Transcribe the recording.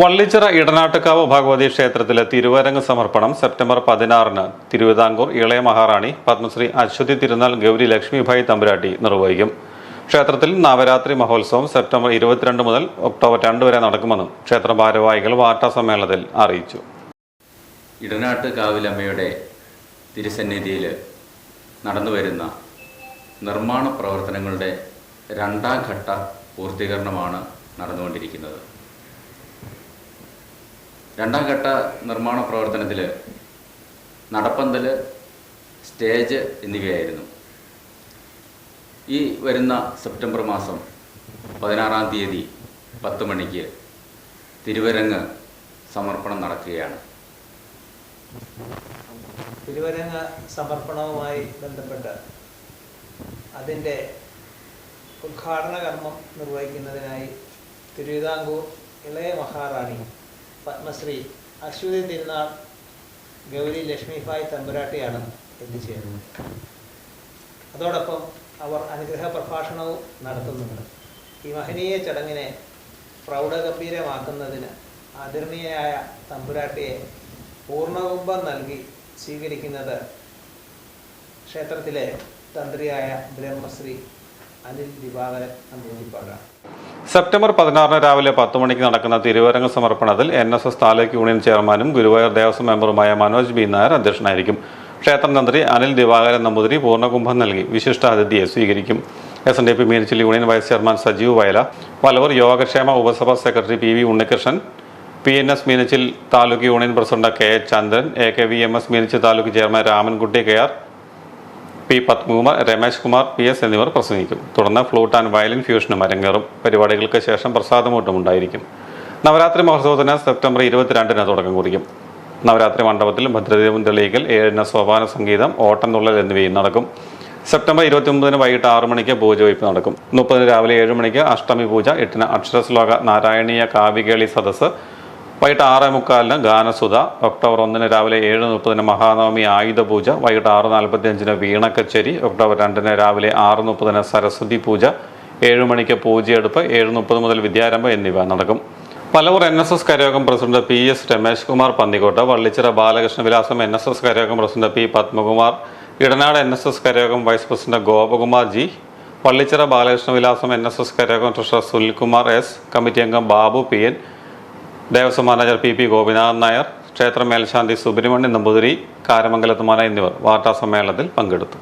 വള്ളിച്ചിറ ഇടനാട്ടുകാവ് ഭഗവതി ക്ഷേത്രത്തിലെ തിരുവരങ്ങ് സമർപ്പണം സെപ്റ്റംബർ പതിനാറിന് തിരുവിതാംകൂർ ഇളയ മഹാറാണി പത്മശ്രീ അശ്വതി തിരുനാൾ ഗൗരി ലക്ഷ്മിഭായ് തമ്പുരാട്ടി നിർവഹിക്കും. ക്ഷേത്രത്തിൽ നവരാത്രി മഹോത്സവം സെപ്റ്റംബർ ഇരുപത്തിരണ്ട് മുതൽ ഒക്ടോബർ രണ്ട് വരെ നടക്കുമെന്നും ക്ഷേത്ര ഭാരവാഹികൾ വാർത്താ സമ്മേളനത്തിൽ അറിയിച്ചു. ഇടനാട്ട് കാവിലമ്മയുടെ തിരുസന്നിധിയിൽ നടന്നുവരുന്ന നിർമ്മാണ പ്രവർത്തനങ്ങളുടെ രണ്ടാം ഘട്ട പൂർത്തീകരണമാണ് നടന്നുകൊണ്ടിരിക്കുന്നത്. രണ്ടാം ഘട്ട നിർമ്മാണ പ്രവർത്തനത്തിൽ നടപ്പന്തൽ സ്റ്റേജ് എന്നിവയായിരുന്നു. ഈ വരുന്ന സെപ്റ്റംബർ മാസം പതിനാറാം തീയതി പത്ത് മണിക്ക് തിരുവരങ്ങ് സമർപ്പണം നടക്കുകയാണ്. തിരുവരങ്ങ സമർപ്പണവുമായി ബന്ധപ്പെട്ട് അതിന്റെ ഉദ്ഘാടന കർമ്മം നിർവഹിക്കുന്നതിനായി തിരുവിതാംകൂർ ഇളയ മഹാറാണി പത്മശ്രീ അശ്വതി തിരുനാൾ ഗൗരി ലക്ഷ്മിഭായ് തമ്പുരാട്ടിയാണ് എത്തിച്ചേരുന്നത് അതോടൊപ്പം അവർ അനുഗ്രഹ പ്രഭാഷണവും നടത്തുന്നുണ്ട്. ഈ മഹനീയ ചടങ്ങിനെ പ്രൗഢഗംഭീരമാക്കുന്നതിന് ആദരണീയയായ തമ്പുരാട്ടിയെ പൂർണകുംഭം നൽകി സ്വീകരിക്കുന്നത് ക്ഷേത്രത്തിലെ തന്ത്രിയായ ബ്രഹ്മശ്രീ അനിൽ സെപ്റ്റംബർ പതിനാറിന് രാവിലെ പത്ത് മണിക്ക് നടക്കുന്ന തിരുവരങ്ങ സമർപ്പണത്തിൽ N S S taluk union ചെയർമാനും ഗുരുവായൂർ ദേവസ്വം മെമ്പറുമായ മനോജ് ബി. നായർ അധ്യക്ഷനായിരിക്കും. ക്ഷേത്ര തന്ത്രി അനിൽ ദിവാകരൻ നമ്പൂതിരി പൂർണകുംഭം നൽകി. വിശിഷ്ടാതിഥിയെ സ്വീകരിക്കും. S N D P Meenachil union vice chairman Sajeev Vayala Valavoor Yogakshema Upasabha secretary P V Unnikrishnan P N S Meenachil taluk union president K H Chandran A K V M S Meenachil taluk chairman Ramankutty K R P Padmakumar Ramesh Kumar P S എന്നിവർ പ്രസംഗിക്കും. തുടർന്ന് flute and violin ഫ്യൂഷനും അരങ്ങേറും. പരിപാടികൾക്ക് ശേഷം പ്രസാദമൂട്ടും ഉണ്ടായിരിക്കും. നവരാത്രി മഹോത്സവത്തിന് September ഇരുപത്തിരണ്ടിന് തുടക്കം കുറിക്കും. നവരാത്രി മണ്ഡപത്തിൽ ഭദ്രദേവം തെളിയിക്കൽ ഏഴിന് സോപാന സംഗീതം ഓട്ടംതുള്ളൽ എന്നിവയും നടക്കും. സെപ്റ്റംബർ ഇരുപത്തി വൈകിട്ട് ആറു മണിക്ക് പൂജവയ്പ് നടക്കും. മുപ്പതിന് രാവിലെ ഏഴ് മണിക്ക് അഷ്ടമി പൂജ എട്ടിന് അക്ഷരശ്ലോക നാരായണീയ കാവികേളി സദസ്സ് വൈകിട്ട് ആറ് മുക്കാലിന് ഗാനസുധ ഒക്ടോബർ ഒന്നിന് രാവിലെ ഏഴ് മുപ്പതിന് മഹാനവമി ആയുധ പൂജ വൈകിട്ട് ആറ് നാൽപ്പത്തി അഞ്ചിന് വീണക്കച്ചേരി ഒക്ടോബർ രണ്ടിന് രാവിലെ ആറ് മുപ്പതിന് സരസ്വതി പൂജ ഏഴ് മണിക്ക് പൂജയെടുപ്പ് ഏഴ് മുപ്പത് മുതൽ വിദ്യാരംഭം എന്നിവ നടക്കും. Palavoor N S S Karayogam president P S Ramesh Kumar Pannikkot Vallichira Balakrishna Vilasam N S S Karayogam president P Padmakumar Edanad N S S Karayogam vice president Gopakumar G Vallichira Balakrishna Vilasam N S S Karayogam treasurer Sunilkumar S committee അംഗം Babu P N Devaswom manager P P Gopinathan Nair ക്ഷേത്ര മേൽശാന്തി സുബ്രഹ്മണ്യൻ നമ്പൂതിരി കാരമംഗലത്തുമാന എന്നിവർ വാർത്താ സമ്മേളനത്തിൽ പങ്കെടുത്തു.